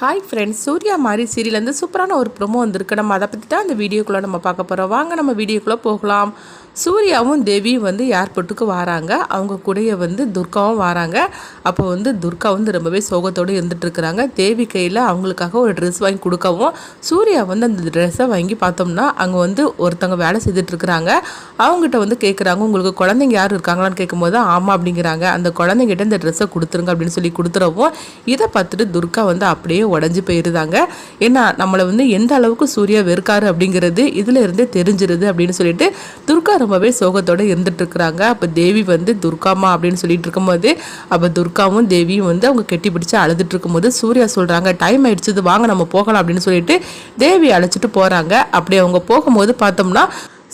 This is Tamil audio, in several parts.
ஹாய் ஃப்ரெண்ட்ஸ் சூர்யா மாதிரி சீரியலேருந்து சூப்பரான ஒரு ப்ரொமோ வந்திருக்கு. நம்ம அதை பற்றி தான் அந்த வீடியோக்குள்ளே நம்ம பார்க்க போகிறோம் வாங்க நம்ம வீடியோக்குள்ளே போகலாம். சூர்யாவும் தேவியும் வந்து ஏர்போர்ட்டுக்கு வராங்க. அவங்க கூடயே வந்து துர்காவும் வராங்க. அப்போ வந்து துர்கா வந்து ரொம்பவே சோகத்தோடு இருந்துட்டுருக்குறாங்க. தேவி கையில் அவங்களுக்காக ஒரு ட்ரெஸ் வாங்கி கொடுக்கவும் சூர்யா வந்து அந்த ட்ரெஸ்ஸை வாங்கி பார்த்தோம்னா அங்கே வந்து ஒருத்தவங்க வேலை செய்துட்ருக்குறாங்க அவங்ககிட்ட வந்து கேட்குறாங்க உங்களுக்கு குழந்தைங்க யார் இருக்காங்களான்னு கேட்கும்போது ஆமாம் அப்படிங்கிறாங்க. அந்த குழந்தைங்கிட்ட இந்த ட்ரெஸ்ஸை கொடுத்துருங்க அப்படின்னு சொல்லி கொடுத்துறவும் இதை பார்த்துட்டு துர்கா வந்து அப்படியே உடஞ்சி போயிருந்தாங்க. ஏன்னா நம்மளை வந்து எந்த அளவுக்கு சூர்யா வெறுக்காரு அப்படிங்கிறது இதில் இருந்தே தெரிஞ்சிருது அப்படின்னு சொல்லிட்டு துர்கா ரொம்பவே சோகத்தோட இருந்துட்டு இருக்கிறாங்க அப்போ தேவி வந்து துர்காமா அப்படின்னு சொல்லிட்டு இருக்கும்போது அப்போ துர்காவும் தேவியும் வந்து அவங்க கெட்டி பிடிச்சி அழுதுட்டு இருக்கும்போது சூர்யா சொல்கிறாங்க டைம் ஆயிடுச்சு வாங்க நம்ம போகலாம் அப்படின்னு சொல்லிட்டு தேவி அழைச்சிட்டு போகிறாங்க அப்படி அவங்க போகும்போது பார்த்தோம்னா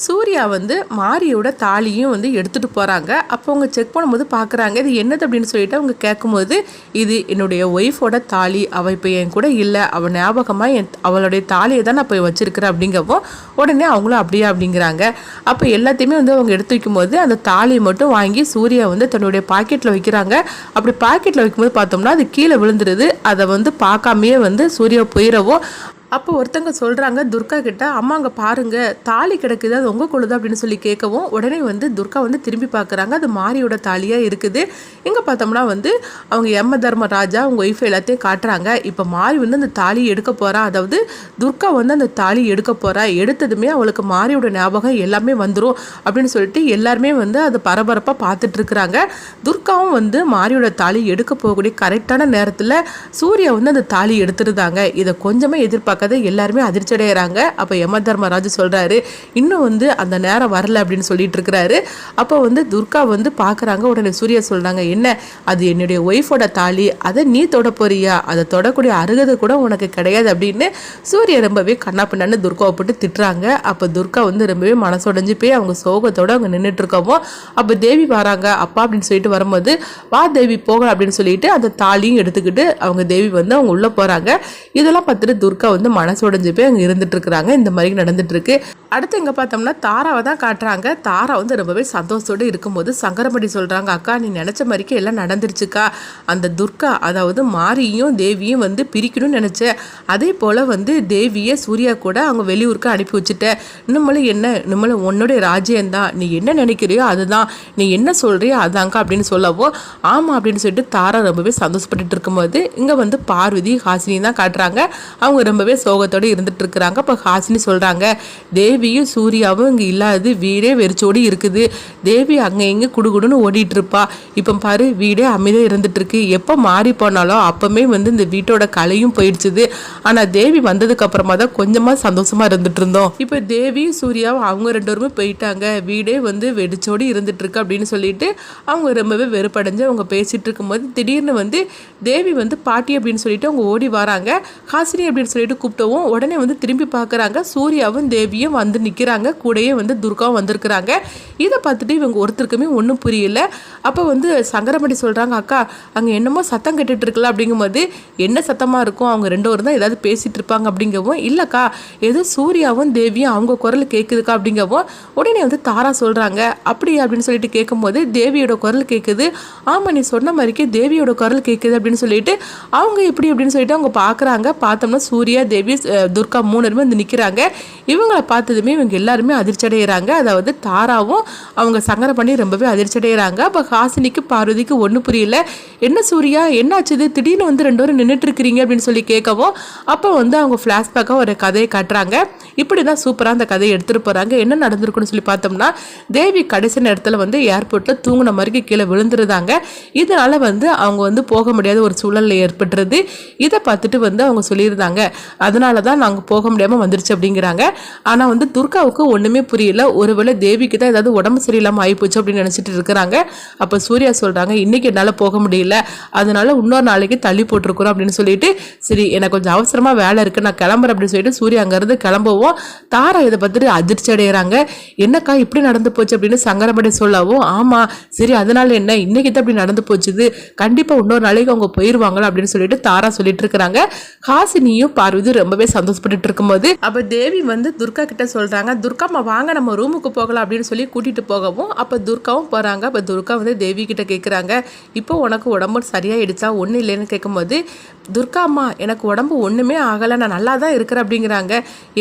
சூர்யா வந்து மாரியோட தாலியும் வந்து எடுத்துகிட்டு போகிறாங்க அப்போ அவங்க செக் பண்ணும்போது பார்க்குறாங்க இது என்னது அப்படின்னு சொல்லிட்டு அவங்க கேட்கும்போது இது என்னுடைய ஒய்ஃபோட தாலி அவள் இப்போ என் கூட இல்லை அவள் ஞாபகமாக என் அவளுடைய தாலியை தான் நான் போய் வச்சுருக்கிறேன் அப்படிங்கப்போ உடனே அவங்களும் அப்படியே அப்படிங்கிறாங்க. அப்போ எல்லாத்தையுமே வந்து அவங்க எடுத்து வைக்கும்போது அந்த தாலியை மட்டும் வாங்கி சூர்யா வந்து தன்னுடைய பாக்கெட்டில் வைக்கிறாங்க. அப்படி பாக்கெட்டில் வைக்கும்போது பார்த்தோம்னா அது கீழே விழுந்துருது. அதை வந்து பார்க்காமையே வந்து சூர்யா போயிடவும் அப்போ ஒருத்தங்க சொல்கிறாங்க துர்கா கிட்ட அம்மா அங்கே பாருங்கள் தாலி கிடக்குது அது உங்கள் கொழுது? அப்படின்னு சொல்லி கேட்கவும் உடனே வந்து துர்கா வந்து திரும்பி பார்க்குறாங்க அது மாரியோட தாலியாக இருக்குது. இங்கே பார்த்தோம்னா வந்து அவங்க எம்எ தர்ம ராஜா அவங்க ஒய்ஃப் எல்லாத்தையும் காட்டுறாங்க. இப்போ மாரி வந்து அந்த தாலி எடுக்க போகிறா அதாவது துர்கா வந்து அந்த தாலி எடுக்க போகிறா எடுத்ததுமே அவளுக்கு மாரியோட ஞாபகம் எல்லாமே வந்துடும் அப்படின்னு சொல்லிட்டு எல்லாருமே வந்து அதை பரபரப்பாக பார்த்துட்டு இருக்கிறாங்க. துர்காவும் வந்து மாரியோட தாலி எடுக்க போகக்கூடிய கரெக்டான நேரத்தில் சூர்யா வந்து அந்த தாலி எடுத்துருந்தாங்க. இதை கொஞ்சமே எதிர்பார்க்காத எல்லாருமே அதிர்ச்சி அடைகிறாங்க அப்போ யம தர்மராஜ் சொல்கிறாரு இன்னும் வந்து அந்த நேரம் வரல அப்படின்னு சொல்லிட்டு இருக்கிறாரு. அப்போ வந்து துர்கா வந்து பார்க்குறாங்க உடனே சூர்யா சொல்கிறாங்க என்ன அது என்னுடைய ஒய்ஃபோட தாலி அதை நீ தொட போறியா? அதை தொடக்கூடிய அருகதை கூட உனக்கு கிடையாது அப்படின்னு சூரிய ரொம்பவே கண்ணா பின்னான்னு துர்காவை போட்டு திட்டுறாங்க. அப்போ துர்கா வந்து ரொம்பவே மனசுடைஞ்சு போய் அவங்க சோகத்தோடு அவங்க நின்றுட்டு இருக்கவும் அப்போ தேவி வராங்க அப்பா அப்படின்னு சொல்லிட்டு வரும்போது வா தேவி போகலாம் அப்படின்னு சொல்லிட்டு அந்த தாலியும் எடுத்துக்கிட்டு அவங்க தேவி வந்து அவங்க உள்ளே போகிறாங்க இதெல்லாம் பார்த்துட்டு துர்கா வந்து மனசு உடைஞ்சு போய் அங்கே இருந்துட்டு இருக்கிறாங்க. இந்த மாதிரி நடந்துட்டு இருக்கு. அடுத்து எங்கே பார்த்தோம்னா தாராவை தான் காட்டுறாங்க. தாரா வந்து ரொம்பவே சந்தோஷத்தோடு இருக்கும்போது சங்கரமடி சொல்கிறாங்க அக்கா நீ நினச்ச மாதிரிக்கே எல்லாம் நடந்துருச்சுக்கா. அந்த துர்கா அதாவது மாரியும் தேவியும் வந்து பிரிக்கணும்னு நினச்சேன் அதே போல் வந்து தேவியை சூர்யா கூட அவங்க வெளியூருக்கு அனுப்பி வச்சுட்டேன் இன்னுமலும் என்ன? நம்மளும் உன்னுடைய ராஜ்யம்தான். நீ என்ன நினைக்கிறியோ அதுதான். நீ என்ன சொல்கிறியோ அதாங்க்கா அப்படின்னு சொல்லவோ ஆமாம் அப்படின்னு சொல்லிட்டு தாரா ரொம்பவே சந்தோஷப்பட்டு இருக்கும்போது இங்கே வந்து பார்வதி ஹாசினி தான் காட்டுறாங்க. அவங்க ரொம்பவே சோகத்தோடு இருந்துட்டு இருக்கிறாங்க. இப்போ ஹாசினி சொல்கிறாங்க தேவி தேவியும் சூர்யாவும் இங்கே இல்லாதது வீடே வெறிச்சோடி இருக்குது. தேவி அங்கே இங்கே குடுகுடுன்னு ஓடிட்டுருப்பா. இப்போ பாரு வீடே அமைதியாக இருந்துட்டுருக்கு. எப்போ மாறி போனாலும் அப்போமே வந்து இந்த வீட்டோட கலையும் போயிடுச்சுது. ஆனால் தேவி வந்ததுக்கு அப்புறமா தான் கொஞ்சமாக சந்தோஷமாக இருந்துட்டு இருந்தோம் இப்போ தேவியும் சூர்யாவும் அவங்க ரெண்டு பேருமே போயிட்டாங்க. வீடே வந்து வெடிச்சோடி இருந்துட்டுருக்கு அப்படின்னு சொல்லிட்டு அவங்க ரொம்பவே வெறுப்படைஞ்சு அவங்க பேசிகிட்டு இருக்கும்போது திடீர்னு வந்து தேவி வந்து பாட்டி அப்படின்னு சொல்லிட்டு அவங்க ஓடி வராங்க. ஹாசினி அப்படின்னு சொல்லிட்டு கூப்பிட்டவும் உடனே வந்து திரும்பி பார்க்குறாங்க. சூர்யாவும் தேவியும் வந்து நிற்கிறாங்க கூடயே வந்து துர்காவும் வந்திருக்கிறாங்க. இதை பார்த்துட்டு இவங்க ஒருத்தருக்குமே ஒன்றும் புரியல. அப்போ வந்து சங்கரமணி சொல்கிறாங்க அக்கா அங்கே என்னமோ சத்தம் கேட்டுட்டு இருக்கல அப்படிங்கும்போது என்ன சத்தமாக இருக்கும்? அவங்க ரெண்டோரும் தான் ஏதாவது பேசிகிட்டு இருப்பாங்க அப்படிங்கவும் இல்லைக்கா ஏதோ சூர்யாவும் தேவியும் அவங்க குரல் கேட்குதுக்கா? அப்படிங்கவும் உடனே வந்து தாரா சொல்கிறாங்க அப்படியா? அப்படின்னு சொல்லிட்டு கேட்கும்போது தேவியோட குரல் கேட்குது. ஆமாம் நீ சொன்ன மாதிரிக்கே தேவியோட குரல் கேட்குது அப்படின்னு சொல்லிட்டு அவங்க இப்படி அப்படின்னு சொல்லிட்டு அவங்க பார்க்குறாங்க. பார்த்தோம்னா சூர்யா தேவி துர்கா மூணு வந்து நிற்கிறாங்க இவங்களை பார்த்தது பார்த்ததுமே இவங்க எல்லாருமே அதிர்ச்சி அடைகிறாங்க அதாவது தாராவும் அவங்க சங்கரம் பண்ணி ரொம்பவே அதிர்ச்சி அடைகிறாங்க அப்போ ஹாசினிக்கு பார்வதிக்கு ஒன்றும் புரியல. என்ன சூர்யா? என்னாச்சுது திடீர்னு வந்து ரெண்டு பேரும் நின்றுட்டு இருக்கிறீங்க அப்படின்னு சொல்லி கேட்கவும் அப்போ வந்து அவங்க ஃப்ளாஷ்பேக்காக ஒரு கதையை காட்டுறாங்க. இப்படி தான் சூப்பராக அந்த கதையை எடுத்துகிட்டு போகிறாங்க என்ன நடந்திருக்குன்னு சொல்லி பார்த்தோம்னா தேவி கடைசி நேரத்தில் வந்து ஏர்போர்ட்டில் தூங்கின மாதிரி கீழே விழுந்துருந்தாங்க. இதனால் வந்து அவங்க வந்து போக முடியாத ஒரு சூழலில் ஏற்பட்டுருது. இதை பார்த்துட்டு வந்து அவங்க சொல்லியிருந்தாங்க. அதனால தான் நாங்கள் போக முடியாமல் வந்துருச்சு அப்படிங்கிறாங்க. ஆனால் வந்து துர்காவுக்கு ஒன்றுமே புரியல. ஒருவேளை தேவிக்கு தான் ஏதாவது உடம்பு சரியில்லாமல் ஆகிப்போச்சு அப்படின்னு நினச்சிட்டு இருக்கிறாங்க. அப்போ சூர்யா சொல்கிறாங்க இன்னைக்கு என்னால் போக முடியல. அதனால் இன்னொரு நாளைக்கு தள்ளி போட்டிருக்கிறோம் அப்படின்னு சொல்லிட்டு சரி எனக்கு கொஞ்சம் அவசரமாக வேலை இருக்குது நான் கிளம்புறேன் அப்படின்னு சொல்லிட்டு சூர்யா அங்கேருந்து கிளம்பவும். தாரா இதை பார்த்துட்டு அதிர்ச்சி அடைகிறாங்க என்னக்கா இப்படி நடந்து போச்சு? அப்படின்னு சங்கரப்படி சொல்லவும் ஆமாம் சரி அதனால என்ன? இன்னைக்கு தான் இப்படி நடந்து போச்சுது. கண்டிப்பாக இன்னொரு நாளைக்கு அவங்க போயிடுவாங்களா அப்படின்னு சொல்லிட்டு தாரா சொல்லிட்டு இருக்கிறாங்க. ஹாசினியும் பார்வதி ரொம்பவே சந்தோஷப்பட்டு இருக்கும்போது அப்போ தேவி வந்து துர்கா கிட்ட சொல்கிறாங்க துர்காம்மா வாங்க நம்ம ரூமுக்கு போகலாம் அப்படின்னு சொல்லி கூட்டிகிட்டு போகவும் அப்போ துர்காவும் போகிறாங்க அப்போ துர்கா வந்து தேவி கிட்ட கேட்குறாங்க இப்போ உனக்கு உடம்பு சரியாயிடுச்சா? ஒன்றும் இல்லைன்னு கேட்கும்போது துர்கா அம்மா எனக்கு உடம்பு ஒன்றுமே ஆகலை நான் நல்லா தான் இருக்கிறேன் அப்படிங்கிறாங்க.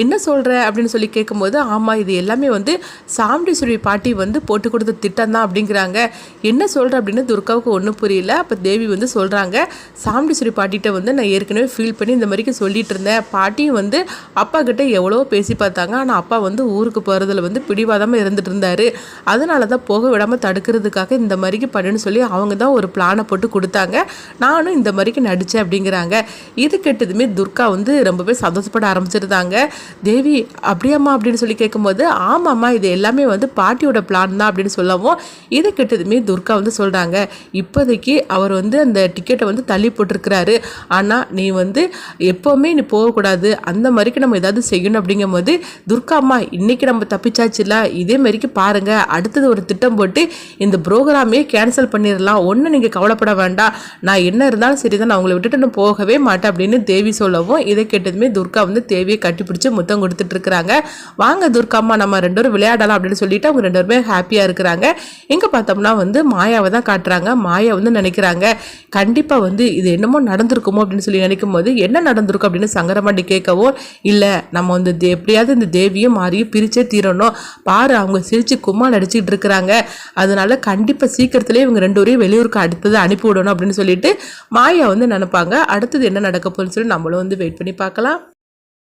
என்ன சொல்கிற அப்படின்னு சொல்லி கேட்கும்போது ஆமாம் இது எல்லாமே வந்து சாமுண்டீஸ்வரி பாட்டி வந்து போட்டு கொடுத்த திட்டம் தான் அப்படிங்கிறாங்க. என்ன சொல்கிற அப்படின்னு துர்காவுக்கு ஒன்றும் புரியல. அப்போ தேவி வந்து சொல்கிறாங்க சாமுண்டீஸ்வரி பாட்டிகிட்ட வந்து நான் ஏற்கனவே ஃபீல் பண்ணி இந்த மாதிரிக்கு சொல்லிட்டு இருந்தேன். பாட்டியும் வந்து அப்பா கிட்ட எவ்வளோ பேசி பார்த்தாங்க. ஆனால் அப்பா வந்து ஊருக்கு போகிறதுல வந்து பிடிவாதமாக இருந்துட்டு இருந்தாரு. அதனால தான் போக விடாமல் தடுக்கிறதுக்காக இந்த மாதிரிக்கு பண்ணுன்னு சொல்லி அவங்க தான் ஒரு பிளானை போட்டு கொடுத்தாங்க. நானும் இந்த மாதிரிக்கு நடித்தேன் அப்படிங்கிறாங்க. இது கெட்டதுமே துர்கா வந்து ரொம்பவே சந்தோஷப்பட ஆரம்பிச்சிருந்தாங்க. தேவி அப்படியாம்மா அப்படின்னு சொல்லி கேட்கும்போது ஆமாம்மா இது எல்லாமே வந்து பாட்டியோட பிளான் தான் அப்படின்னு சொல்லவும் இது கெட்டதுமே துர்கா வந்து சொல்கிறாங்க இப்போதைக்கு அவர் வந்து அந்த டிக்கெட்டை வந்து தள்ளி போட்டிருக்கிறாரு. ஆனால் நீ வந்து எப்போவுமே நீ போகக்கூடாது. அந்த மாதிரிக்கு நம்ம ஏதாவது செய்யணும் அப்படிங்கும்போது துர்கா அக்காம்மா இன்னைக்கு நம்ம தப்பிச்சாச்சுல இதே மாரிக்கு பாருங்க. அடுத்தது ஒரு திட்டம் போட்டு இந்த ப்ரோக்ராமே கேன்சல் பண்ணிடலாம் ஒன்றும் நீங்கள் கவலைப்பட வேண்டாம். நான் என்ன இருந்தாலும் சரி தான் நான் உங்களை விட்டுட்டு நான் போகவே மாட்டேன் அப்படின்னு தேவி சொல்லவும் இதை கேட்டதுமே துர்கா வந்து தேவியை கட்டிப்பிடிச்சு முத்தம் கொடுத்துட்டு இருக்கிறாங்க. வாங்க துர்காம்மா நம்ம ரெண்டு பேரும் விளையாடலாம் அப்படின்னு சொல்லிட்டு அவங்க ரெண்டு பேருமே ஹாப்பியாக இருக்கிறாங்க. எங்கே பார்த்தோம்னா வந்து மாயாவை தான் காட்டுறாங்க. மாயா வந்து நினைக்கிறாங்க கண்டிப்பாக வந்து இது என்னமோ நடந்திருக்குமோ அப்படின்னு சொல்லி நினைக்கும் போது என்ன நடந்திருக்கும் அப்படின்னு சங்கரமாண்டி கேட்கவும் இல்லை நம்ம வந்து தே- எப்படியாவது இந்த தேவி தேவியும் மாறியும் பிரிச்சே தீரணும். பாரு அவங்க சிரிச்சு கும்மா நடிச்சிட்டு இருக்கிறாங்க. அதனால கண்டிப்பாக சீக்கிரத்திலே இவங்க ரெண்டு பேரையும் வெளியூருக்கு அடுத்தது அனுப்பி விடணும் அப்படின்னு சொல்லிட்டு மாயா வந்து நினைப்பாங்க. அடுத்தது என்ன நடக்க போகுதுன்னு சொல்லி நம்மளும் வந்து வெயிட் பண்ணி பார்க்கலாம்.